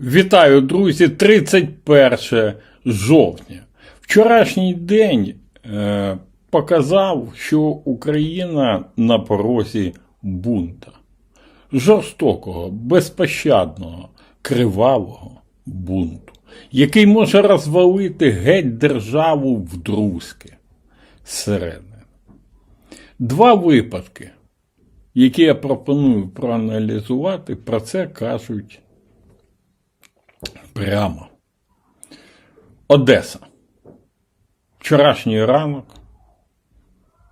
Вітаю, друзі! 31 жовтня. Вчорашній день е, показав, що Україна на порозі бунта. Жорстокого, безпощадного, кривавого бунту, який може розвалити геть державу в друзки зсередини. Два випадки, які я пропоную проаналізувати, про це кажуть прямо. Одеса. Вчорашній ранок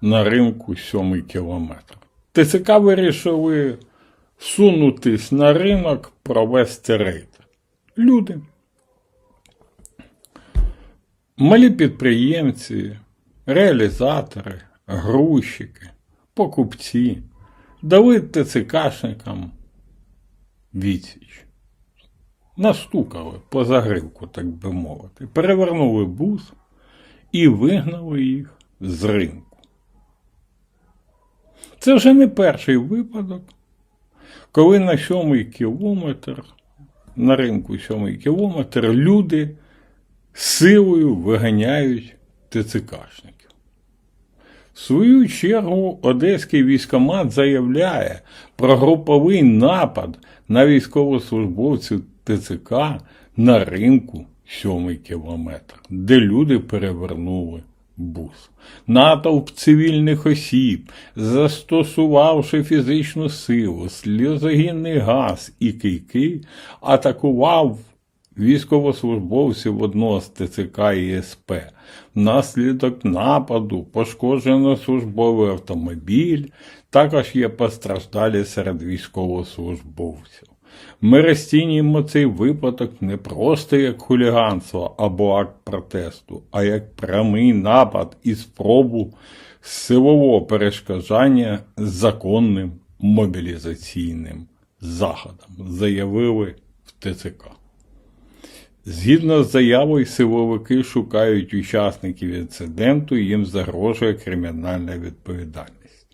на ринку сьомий кілометр. ТЦК вирішили сунутись на ринок, провести рейд. Люди. Малі підприємці, реалізатори, грузчики, покупці дали ТЦКшникам відсіч настукали по загривку, так би мовити, перевернули бус і вигнали їх з ринку. Це вже не перший випадок, коли на сьомий кілометр, на ринку сьомий кілометр, люди силою виганяють ТЦКшників. В свою чергу Одеський військомат заявляє про груповий напад на військовослужбовців ТЦК на ринку сьомий кілометр, де люди перевернули бус. Натовп цивільних осіб, застосувавши фізичну силу, сльозогінний газ і кийки, атакував військовослужбовців одного з ТЦК і СП. Внаслідок нападу пошкоджено службовий автомобіль, також є постраждалі серед військовослужбовців. Ми розцінюємо цей випадок не просто як хуліганство або акт протесту, а як прямий напад і спробу силового перешкоджання законним мобілізаційним заходом, заявили в ТЦК. Згідно з заявою, силовики шукають учасників інциденту їм загрожує кримінальна відповідальність.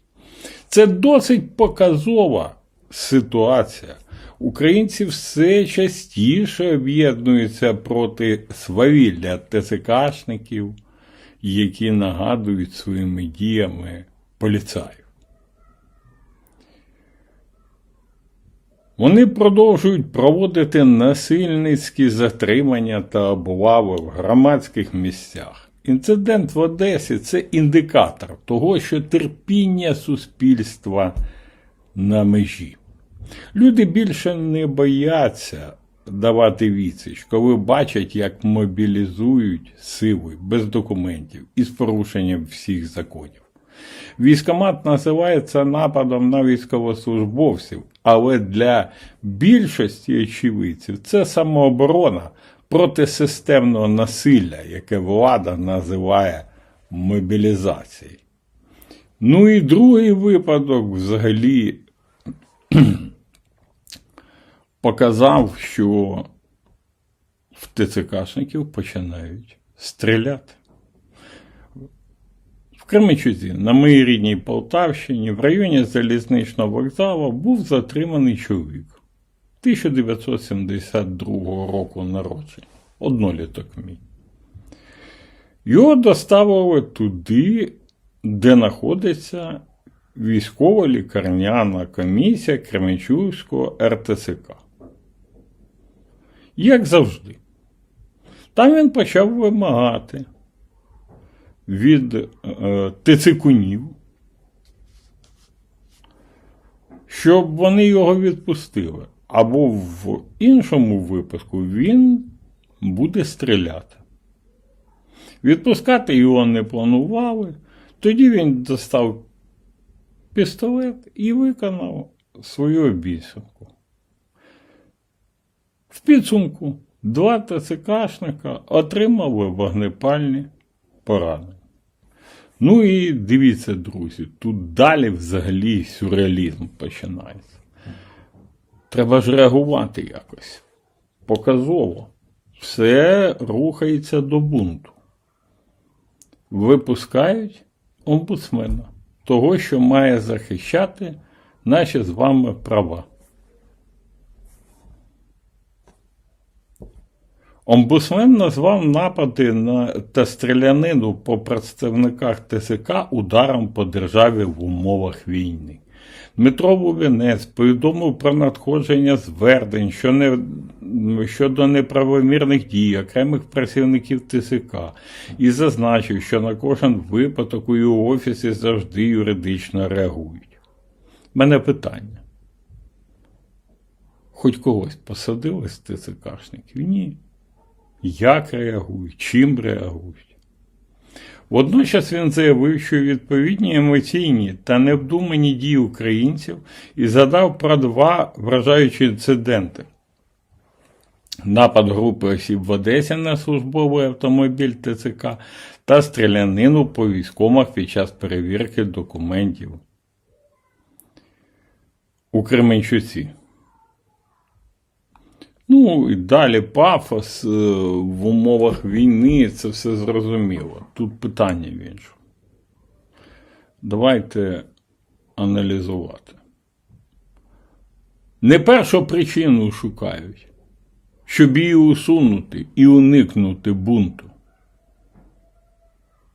Це досить показова ситуація. Українці все частіше об'єднуються проти свавілля ТЦКшників, які нагадують своїми діями поліцаїв. Вони продовжують проводити насильницькі затримання та облави в громадських місцях. Інцидент в Одесі це індикатор того, що терпіння суспільства на межі. Люди більше не бояться давати відсіч, коли бачать, як мобілізують сили без документів і з порушенням всіх законів. Військомат називається нападом на військовослужбовців, але для більшості очевидців це самооборона проти системного насилля, яке влада називає мобілізацією. Ну і другий випадок взагалі показав, що в ТЦКшників починають стріляти. В Кременчузі, на моїй рідній Полтавщині, в районі залізничного вокзалу був затриманий чоловік 1972 року народження, одноліток мій. Його доставили туди, де знаходиться військово-лікарняна комісія Кременчугського РТСК. Як завжди. Там він почав вимагати від е, тицикунів, щоб вони його відпустили. Або в іншому випадку він буде стріляти. Відпускати його не планували. Тоді він достав пістолет і виконав свою обіцянку. В підсумку два ТЦКшника отримали вогнепальні поранення. Ну і дивіться, друзі, тут далі взагалі сюрреалізм починається. Треба ж реагувати якось. Показово. Все рухається до бунту. Випускають омбудсмена, того, що має захищати наші з вами права. Омбудсмен назвав напади на та стрілянину по представниках ТСК ударом по державі в умовах війни. Дмитро Лубінець повідомив про надходження звернень що не, щодо неправомірних дій окремих працівників ТСК і зазначив, що на кожен випадок у його офісі завжди юридично реагують. У мене питання. Хоч когось посадили з ТЦКшників? Ні. Як реагують, чим реагують? Водночас він заявив, що відповідні емоційні та невдумані дії українців і задав про два вражаючі інциденти. Напад групи осіб в Одесі на службовий автомобіль ТЦК та стрілянину по військомах під час перевірки документів у Кременчуці. Ну і далі пафос е, в умовах війни, це все зрозуміло. Тут питання в іншому. Давайте аналізувати. Не першу причину шукають, щоб її усунути і уникнути бунту,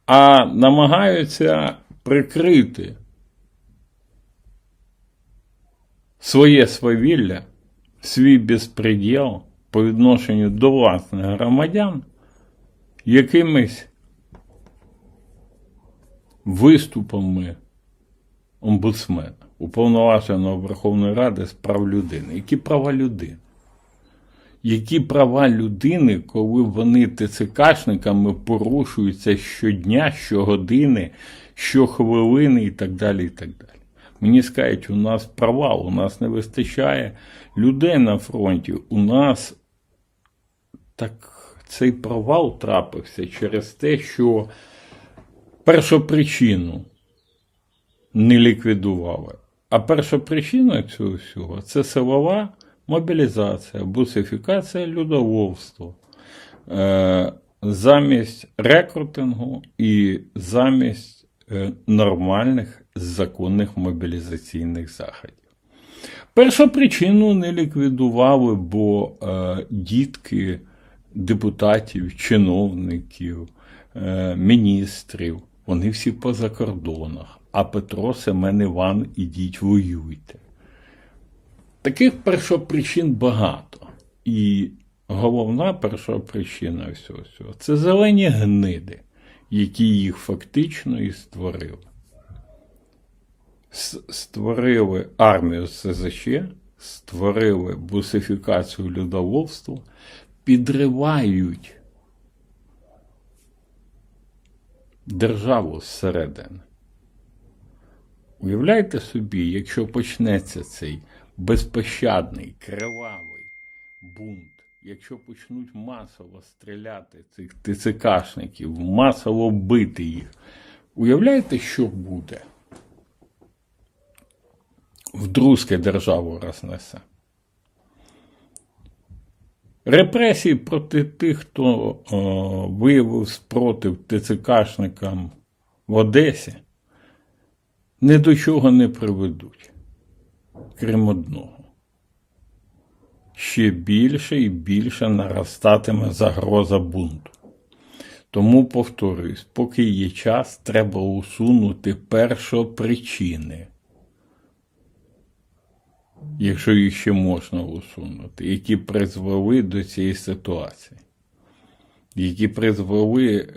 а намагаються прикрити своє свавілля свій безпреділ по відношенню до власних громадян якимись виступами омбудсмена, уповноваженого Верховної Ради з прав людини. Які права людини? Які права людини, коли вони ТЦКшниками порушуються щодня, щогодини, щохвилини і так далі, і так далі. Мені скажуть, у нас провал, у нас не вистачає людей на фронті. У нас так цей провал трапився через те, що першопричину не ліквідували. А першопричина цього всього це силова мобілізація, бусифікація людовольства. Е, замість рекрутингу і замість е, нормальних законних мобілізаційних заходів. Першу причину не ліквідували, бо е, дітки депутатів, чиновників, е, міністрів, вони всі по закордонах. А Петро, Семен Іван, ідіть воюйте. Таких першопричин багато. І головна першопричина всього цього це зелені гниди, які їх фактично і створили створили армію СЗЧ, створили бусифікацію людовольства, підривають державу зсередини. Уявляєте собі, якщо почнеться цей безпощадний, кривавий бунт, якщо почнуть масово стріляти цих ТЦКшників, масово бити їх, уявляєте, що буде? Вдрузки державу рознесе. Репресії проти тих, хто о, виявив спротив ТЦКшникам в Одесі, ні до чого не приведуть, крім одного. Ще більше і більше наростатиме загроза бунту. Тому повторюсь, поки є час, треба усунути першопричини якщо їх ще можна усунути, які призвели до цієї ситуації, які призвели,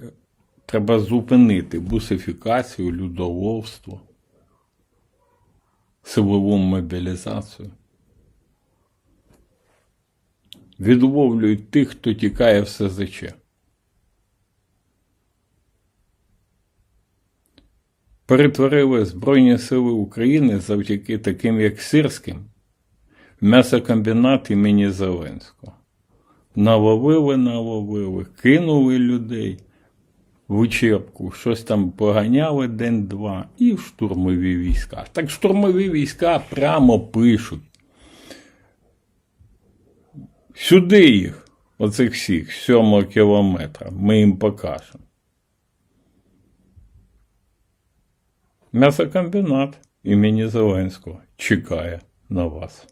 треба зупинити бусифікацію, людоловство, силову мобілізацію. Відловлюють тих, хто тікає в СЗЧ. Перетворили Збройні Сили України завдяки таким, як Сирським, м'ясокомбінат імені Зеленського. Наловили, наловили, кинули людей в учебку, щось там поганяли день-два і в штурмові війська. Так штурмові війська прямо пишуть. Сюди їх, оцих всіх, сьомого кілометра, ми їм покажемо. М'ясокомбінат імені Зеленського чекає на вас.